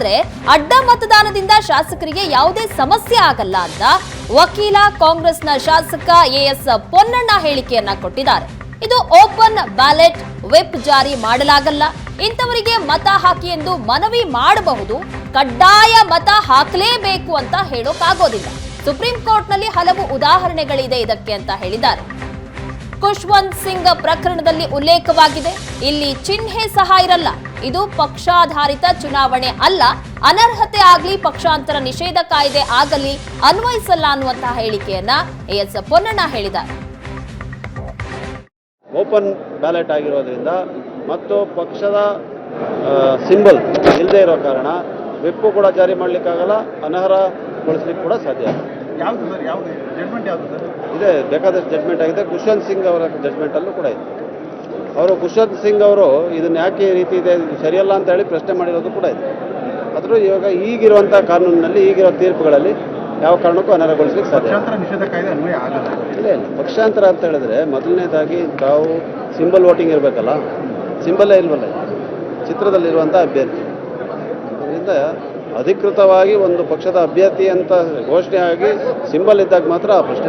ಆದ್ರೆ ಅಡ್ಡ ಮತದಾನದಿಂದ ಶಾಸಕರಿಗೆ ಯಾವುದೇ ಸಮಸ್ಯೆ ಆಗಲ್ಲ ಅಂತ ವಕೀಲ ಕಾಂಗ್ರೆಸ್ನ ಶಾಸಕ ಎಎಸ್ ಪೊನ್ನಣ್ಣ ಹೇಳಿಕೆಯನ್ನ ಕೊಟ್ಟಿದ್ದಾರೆ. ಇದು ಓಪನ್ ಬ್ಯಾಲೆಟ್ ವೆಬ್ ಜಾರಿ ಮಾಡಲಾಗಲ್ಲ. ಇಂಥವರಿಗೆ ಮತ ಹಾಕಿ ಎಂದು ಮನವಿ ಮಾಡಬಹುದು. ಕಡ್ಡಾಯ ಮತ ಹಾಕಲೇಬೇಕು ಅಂತ ಹೇಳೋಕ್ಕಾಗೋದಿಲ್ಲ ಸುಪ್ರೀಂ ಕೋರ್ಟ್ನಲ್ಲಿ ಹಲವು ಉದಾಹರಣೆಗಳಿದೆ ಇದಕ್ಕೆ ಅಂತ ಹೇಳಿದ್ದಾರೆ. ಖುಷ್ವಂತ್ ಸಿಂಗ್ ಪ್ರಕರಣದಲ್ಲಿ ಉಲ್ಲೇಖವಾಗಿದೆ. ಇಲ್ಲಿ ಚಿಹ್ನೆ ಸಹ ಇರಲ್ಲ. ಇದು ಪಕ್ಷಾಧಾರಿತ ಚುನಾವಣೆ ಅಲ್ಲ ಅನರ್ಹತೆ ಆಗಲಿ ಪಕ್ಷಾಂತರ ನಿಷೇಧ ಕಾಯ್ದೆ ಆಗಲಿ ಅನ್ವಯಿಸಲ್ಲ ಅನ್ನುವಂತಹ ಹೇಳಿಕೆಯನ್ನ ಎಸ್ ಪೊನ್ನಣ್ಣ ಹೇಳಿದ್ದಾರೆ. ಓಪನ್ ಬ್ಯಾಲೆಟ್ ಆಗಿರೋದ್ರಿಂದ ಮತ್ತು ಪಕ್ಷದ ಸಿಂಬಲ್ ಇಲ್ಲದೆ ಇರೋ ಕಾರಣ ವಿಪ್ಪು ಕೂಡ ಜಾರಿ ಮಾಡಲಿಕ್ಕಾಗಲ್ಲ ಅನರ್ಹಗೊಳಿಸ್ಲಿಕ್ಕೆ ಕೂಡ ಸಾಧ್ಯ ಇಲ್ಲ. ಯಾವುದು ಸರ್? ಯಾವುದು ಜಡ್ಮೆಂಟ್ ಯಾವುದು ಸರ್? ಇದೆ ಬೇಕಾದಷ್ಟು ಜಡ್ಜ್ಮೆಂಟ್ ಆಗಿದೆ. ಖುಷ್ವಂತ್ ಸಿಂಗ್ ಅವರ ಜಡ್ಮೆಂಟಲ್ಲೂ ಕೂಡ ಇದೆ. ಅವರು ಖುಷ್ವಂತ್ ಸಿಂಗ್ ಅವರು ಇದನ್ನ ಯಾಕೆ ಈ ರೀತಿ ಇದೆ ಸರಿಯಲ್ಲ ಅಂತ ಹೇಳಿ ಪ್ರಶ್ನೆ ಮಾಡಿರೋದು ಕೂಡ ಇದೆ. ಆದರೂ ಇವಾಗ ಈಗಿರುವಂಥ ಕಾನೂನಿನಲ್ಲಿ ಈಗಿರೋ ತೀರ್ಪುಗಳಲ್ಲಿ ಯಾವ ಕಾರಣಕ್ಕೂ ಅನರ್ಹಗೊಳಿಸಲಿಕ್ಕೆ ಸಾಧ್ಯ ಇಲ್ಲ. ಪಕ್ಷಾಂತರ ನಿಷೇಧ ಕಾಯ್ದೆ ಅನ್ವಯ ಆಗಲ್ಲ. ಇಲ್ಲ ಇಲ್ಲ. ಪಕ್ಷಾಂತರ ಅಂತ ಹೇಳಿದ್ರೆ ಮೊದಲನೇದಾಗಿ ತಾವು ಸಿಂಬಲ್ ವೋಟಿಂಗ್ ಇರಬೇಕಲ್ಲ? ಸಿಂಬಲೇ ಇಲ್ವಲ್ಲ ಚಿತ್ರದಲ್ಲಿರುವಂಥ ಅಭ್ಯರ್ಥಿ. ಅದರಿಂದ ಅಧಿಕೃತವಾಗಿ ಒಂದು ಪಕ್ಷದ ಅಭ್ಯರ್ಥಿ ಅಂತ ಘೋಷಣೆ ಆಗಿ ಸಿಂಬಲ್ ಇದ್ದಾಗ ಮಾತ್ರ ಆ ಪ್ರಶ್ನೆ